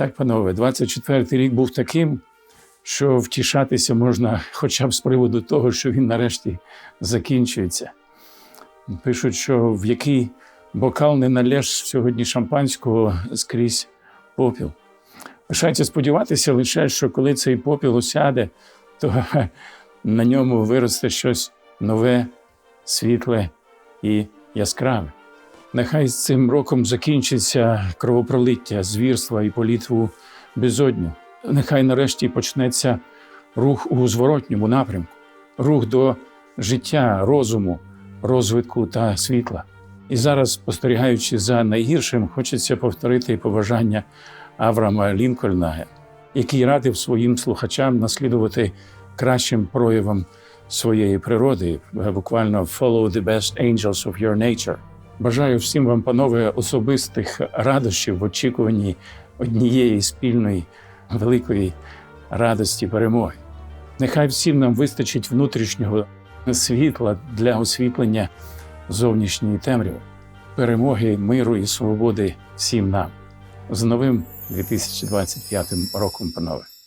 Так, панове, 24-й рік був таким, що втішатися можна хоча б з приводу того, що він нарешті закінчується. Пишуть, що в який бокал не налєш сьогодні шампанського скрізь попіл. Лишається сподіватися лише, що коли цей попіл осяде, то на ньому виросте щось нове, світле і яскраве. Нехай з цим роком закінчиться кровопролиття, звірства і політву безодню. Нехай нарешті почнеться рух у зворотньому напрямку, рух до життя, розуму, розвитку та світла. І зараз, спостерігаючи за найгіршим, хочеться повторити побажання Авраама Лінкольна, який радив своїм слухачам наслідувати кращим проявам своєї природи, буквально «follow the best angels of your nature». Бажаю всім вам, панове, особистих радощів в очікуванні однієї спільної великої радості перемоги. Нехай всім нам вистачить внутрішнього світла для освітлення зовнішньої темряви, перемоги, миру і свободи всім нам. З новим 2025 роком, панове.